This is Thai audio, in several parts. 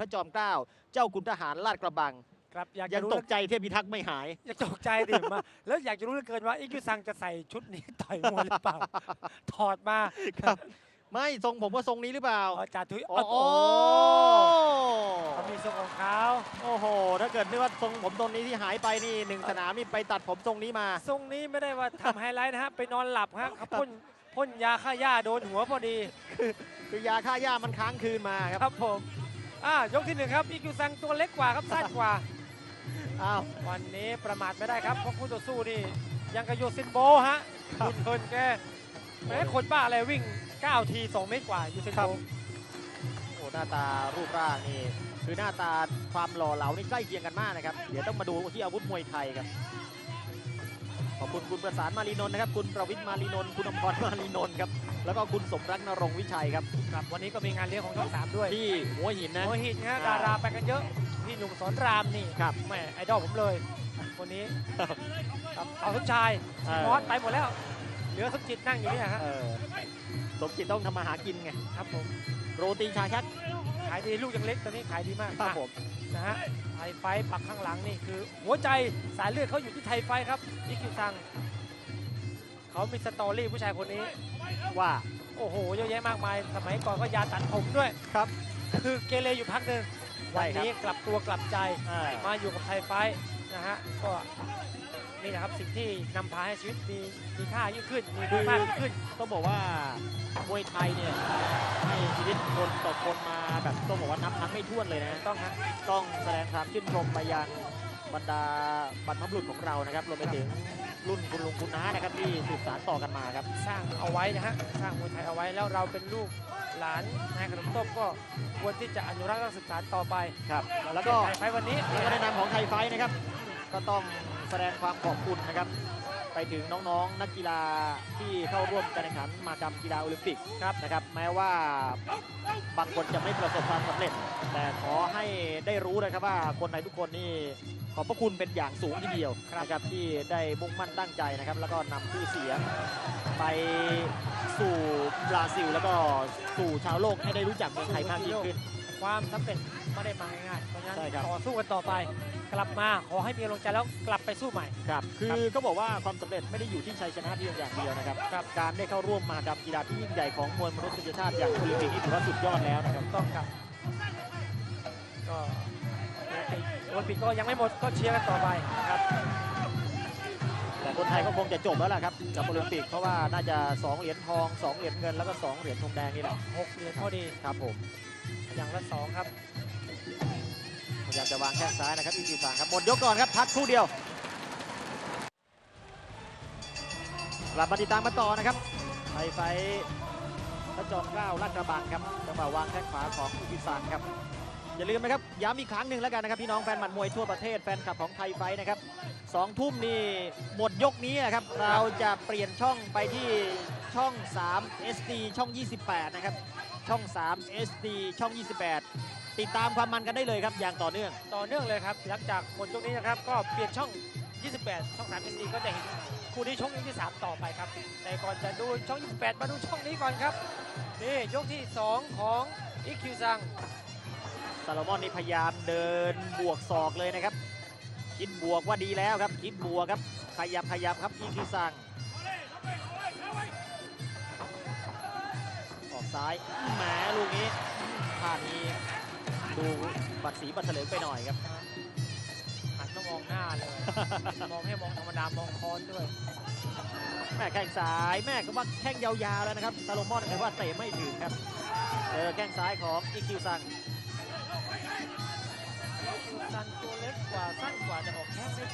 พระจอมเกล้าเจ้าคุณทหารลาดกระบังครับอยากยัจะงรู้ตกใจเทพพิทักษ์ไม่หายอยากตกใจดิมาแล้วอยากจะรู้เหลือเกินว่าอิคิวซังจะใส่ชุดนี้ต่อยมวยหรือเปล่า ถอดมาครับ ไม่ทรงผมว่าทรงนี้หรือเปล่าอ๋อจ่าทุยโอ้โอ้โหโหเขามีทรงของเขาโอ้โห ถ้าเกิดนึกว่าทรงผมตรงนี้ที่หายไปนี่หนึ่งสนามนี่ไปตัดผมทรงนี้มา ทรงนี้ไม่ได้ว่าทำไฮไลท์นะฮะไปนอนหลับฮะเขาพ่นพ่นยาฆ่าหญ้าโดนหัวพอดี คือยาฆ่าหญ้ามันค้างคืนมาครับครับผม อ่ายกที่หนึ่งครับอิคิวซังตัวเล็กกว่าครับสั้นกว่าอ้าววันนี้ประมาทไม่ได้ครับเพราะคู่ต่อสู้นี่ยังกระโยซินโบฮะครับคุณเคินแกแม้คนบ้าอะไรวิ่ง 9 ที 2 เมตรกว่ายูซินครัโบบโอ้หน้าตารูปร่างนี่คือหน้าตาความหล่อเหลานี่ใกล้เคียงกันมากนะครับ เดี๋ยวต้องมาดูที่อาวุธมวยไทยครับ ขอบคุณคุณประสานมารีนนท์นะครับคุณประวิทย์มารีนนท์คุณอมรมารีนนท์ครับแล้วก็คุณสมรักนรงค์วิชัยครับครับ วันนี้ก็มีงานเลี้ยงของช่องสามด้วยที่หัวหินนะโมหินฮะอ่าดาราไปกันเยอะพี่หนุ่มสอนรามนี่ครับแหม่ไอดอลผมเลยคนนี้ครับเอาทุกชายเออมอสไปหมดแล้ว เหลือสมจิตนั่งอยู่เนี่ยฮะเออสมจิตต้องทำมาหากินไงครับผมโรตีชาชักขายดีลูกยังเล็กตอนนี้ขายดีมากครับอะผมนะฮะไทยไฟท์ปักข้างหลังนี่คือ หัวใจสายเลือดเขาอยู่ที่ไทยไฟท์ครับอิคิวซังเขามีสตอรี่ผู้ชายคนนี้ว่าโอ้โหเยอะแยะมากมาย สมัยก่อนก็ยาตัดผมด้วยครับ คือเกเรอยู่พักหนึ่งใช่วันครับนี้กลับตัวกลับใจอ่ามาอยู่กับไทยไฟท์นะฮะก็ นี่นะครับสิ่งที่นำพาให้ชีวิตมีมีค่ายิ่งขึ้นมีคุณภาพยิ่งขึ้น ต้องบอกว่ามวยไทยเนี่ยให้ชีวิตคนต่อคนมาแบบต้องบอกว่านับครั้งไม่ถ้วนเลยนะต้องฮะต้องแสดงความชื่นชมไปยังบรรดาบรรพบุรุษของเรานะครับรวมไปถึงรุ่นคุณลุงคุณน้านะครับที่สืบสานต่อกันมาครับ สร้างเอาไว้นะฮะสร้างมวยไทยเอาไว้แล้วเราเป็นลูกหลานนายขนมต้มก็ควรที่จะอนุรักษ์และศึกษาต่อไปครับ แล้วก็ไทยไฟท์วันนี้แล้วก็ในนามของไทยไฟท์นะครับ ก็ต้อง แสดงความขอบคุณนะครับ ไปถึงน้องๆ นักกีฬาที่เข้าร่วมการแข่งขันมากรรมกีฬาโอลิมปิกครับนะครับ แม้ว่าบางคนจะไม่ประสบความสำเร็จ แต่ขอให้ได้รู้นะครับว่าคนไทยทุกคนนี่ขอบพระคุณเป็นอย่างสูงทีเดียวนะครับที่ได้มุ่งมั่นตั้งใจนะครับ แล้วก็นำชื่อเสียงไปสู่บราซิล แล้วก็สู่ชาวโลกให้ได้รู้จักเมืองไทยมากยิ่งขึ้น ความสำเร็จไม่ได้มาง่ายๆเพราะฉะนั้นใช่ครับ ต่อสู้กันต่อไป กลับมาขอให้มีกำลังใจแล้วกลับไปสู้ใหม่ ครับคือก็บอกว่าความสำเร็จไม่ได้อยู่ที่ชัยชนะเพียงอย่างเดียวนะครับกับการได้เข้าร่วมมหกรรมกีฬาที่ยิ่งใหญ่ของมวลมนุษยชาติอย่างโอลิมปิกนี่ถือว่าสุดยอดแล้วนะครับต้องครับก็โอลิมปิกก็ยังไม่หมดก็เชียร์กันต่อไปนะครับแต่คนไทยก็คงจะจบแล้วล่ะครับกับโอลิมปิกเพราะว่าน่าจะ 2 เหรียญทอง 2 เหรียญเงินแล้วก็ 2 เหรียญทองแดงนี่แหละหกเหรียญพอดีครับผมอย่างละสองครับ พยายามจะวางแข้งซ้ายนะครับอีกิวซังครับหมดยกก่อนครับพักคู่เดียวกลับมาติดตามมาต่อนะครับไทยไฟท์พระจอมเกล้าลาดกระบังครับจังหวะวางแข้งขวาของอีกิวซังครับอย่าลืมนะครับย้ำอีกครั้งหนึ่งแล้วกันนะครับพี่น้องแฟนหมัดมวยทั่วประเทศแฟนคลับของไทยไฟท์นะครับสองทุ่มนี่หมดยกนี้นะครับเราจะเปลี่ยนช่องไปที่ช่อง 3 SD ช่อง 28 นะครับ ช่อง 3 SD ช่อง 28 ติดตามความมันกันได้เลยครับ อย่างต่อเนื่อง ต่อเนื่องเลยครับ หลังจากหมดยกนี้นะครับ ก็เปลี่ยนช่อง 28 ช่อง3 SD ก็จะเห็นคู่นี้ช่องยกที่ 3 ต่อไปครับ แต่ก่อนจะดูช่อง 28 มาดูช่องนี้ก่อนครับ นี่ยกที่ 2 ของอีคิวซังซาโลมอนนี่พยายามเดินบวกศอกเลยนะครับ คิดบวกว่าดีแล้วครับ คิดบวกครับ ขยับขยับครับอีคิวซังออกซ้ายแหมลูกนี้ท่านี้ ดูบัดสีบัดเถลิงไปหน่อยครับหันมามองหน้าเลย มองให้มองธรรมดามองคอนด้วย แม่แข้งซ้ายแม่ก็ว่าแข้งยาวๆแล้วนะครับซาโลมอนแต่ว่าเตะไม่ถึงครับเจอแข้งซ้ายของอีคิวซังซันตัวเล็กกว่าสั้นกว่าแต่ออกแข้งได้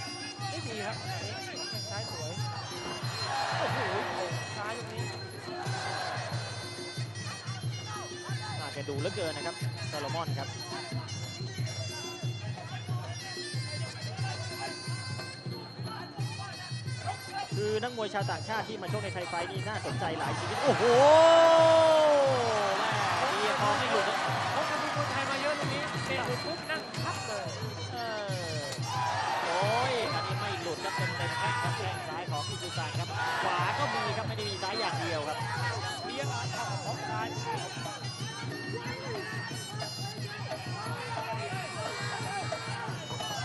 ได้ดีครับอันนี้ออกแข้งซ้ายสวยโอ้โหโอ้ซ้ายตรงนี้ ดูเหลือเกินนะครับซาโลมอนครับคือนักมวยชาวต่างชาติที่มาชกในไทยไฟท์นี่น่าสนใจหลายชีวิต โอ้โหแม่ดีทองไม่หลุดนะเขาทำมวยไทยมาเยอะตรงนี้เตะหลุดปุ๊บนั่งพักเลยเออโอ้ยอันนี้ไม่หลุดครับเป็นเต็มแข้งครับแข้งซ้ายของอิจูซังครับ ขวาก็มีครับไม่ได้มีซ้ายอย่างเดียวครับเลี้ยงเข้า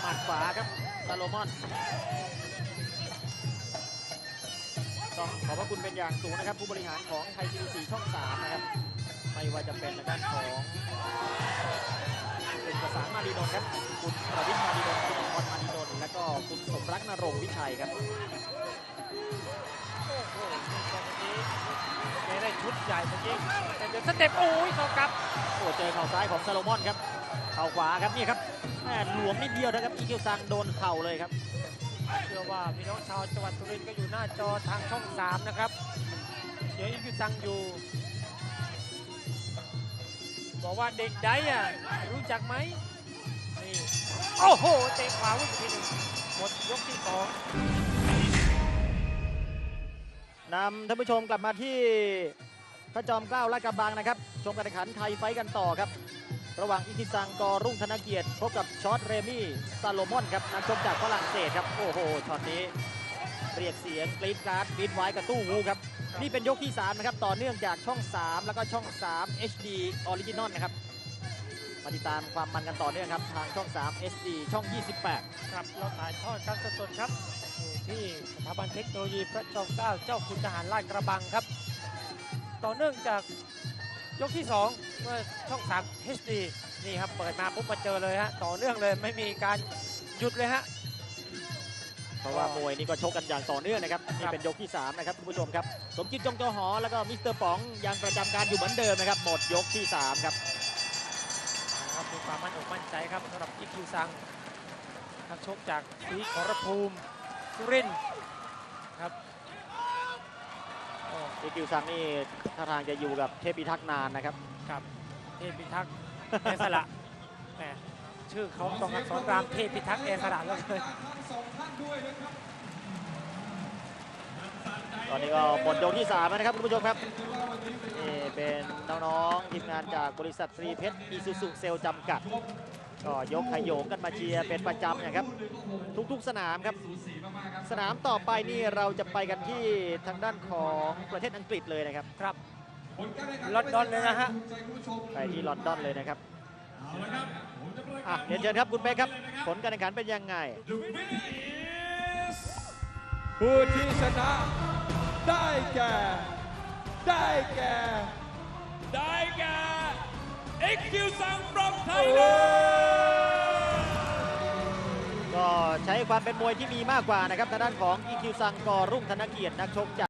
หมัดขวาครับซาโลมอนต้องขอบพระคุณเป็นอย่างสูงนะครับ ผู้บริหารของไทยทีวีสีช่องสามนะครับ ไม่ว่าจะเป็นในด้านของคุณประสานมาดีโดนครับ คุณประวิทมาดีโดนคุณพรมาดีโดนและก็คุณสมรักนรงวิชัยครับได้ชุดใหญ่เมื่อกี้แต่เดี๋ยวสเต็ปโอ้ยสขากลับ โอ้เจอเข่าซ้ายของซาโลมอนครับ เข่าขวาครับนี่ครับแม่หลวมนิดเดียวนะครับอีคิวซังโดนเข่าเลยครับ เชื่อว่าพี่น้องชาวจังหวัดสุรินทร์ก็อยู่หน้าจอทางช่อง 3 นะครับเดี๋ยวอีกอยู่ตังอยู่ บอกว่าเด็กไดอะรู้จักไหมนี่โอ้โหเตะขวาวิ่งทีหนึ่งหมดยกที่สองนำท่านผู้ชมกลับมาที่ พระจอมเกล้าลาดกระบังนะครับ ชมการแข่งขันไทยไฟกันต่อครับ ระหว่างอิคิซังกอรุ่งธนเกียรติพบกับชอตเรมี่ซาโลมอนครับนักชกจากฝรั่งเศสครับ โอ้โหช็อตนี้เรียกเสียงกรี๊ดกราร์ดบีดไว้กับตู้วูครับ นี่เป็นยกที่ 3 นะครับ ต่อเนื่องจากช่อง 3 แล้วก็ช่อง 3 HD Original นะครับมาติดตามความมันกันต่อเนื่องครับ ทางช่อง 3 SD ช่อง 28 ครับ เราถ่ายทอดกันสดๆครับ ที่สถาบันเทคโนโลยีพระจอมเกล้าเจ้าคุณทหารลาดกระบังครับ ต่อเนื่องจากยกที่ 2 เมื่อช่อง 3 HD นี่ครับ เปิดมาปุ๊บมาเจอเลยฮะต่อเนื่องเลยไม่มีการหยุดเลยฮะ เพราะว่ามวยนี่ก็ชกกันอย่างต่อเนื่องนะครับนี่เป็นยกที่ 3 นะครับคุณผู้ชมครับ สมจิตจงจอหอ แล้วก็มิสเตอร์ป๋องยังประจำการอยู่เหมือนเดิมนะครับ หมดยกที่ 3 ครับนะครับมีความมั่นอกมั่นใจครับสำหรับอีคิวซังนักชกจากศรีขอรภูมิสุรินทร์ครับ โอ้อีคิวซังนี่ท่าทางจะอยู่กับเทพพิทักษ์นานนะครับครับเทพพิทักษ์เอสระแหมชื่อเขาตรงอักษรรามเทพพิทักษ์เอสระแล้วเลยตอนนี้ก็หมดยกที่3แล้วนะครับคุณผู้ชมครับนี่เป็นน้องๆทีมงานจากบริษัทตรีเพชรอีซูซูเซลจำกัด ก็ยกขยโยงกันมาเชียร์เป็นประจำนะครับ ทุกๆสนามครับ สนามต่อไปนี่เราจะไปกันที่ทางด้านของประเทศอังกฤษเลยนะครับครับลอนดอนเลยนะฮะไปที่ลอนดอนเลยนะครับอะเรียนเชิญครับคุณเป๊กครับ ผลการแข่งขันเป็นยังไง ผู้ที่ชนะได้แก่ ได้แก่ ได้แก่ XQ สัง from Thailand ความเป็นมวยที่มีมากกว่านะครับทางด้านของอีคิวซังกอรุ่งธนเกียรตินักชกจาก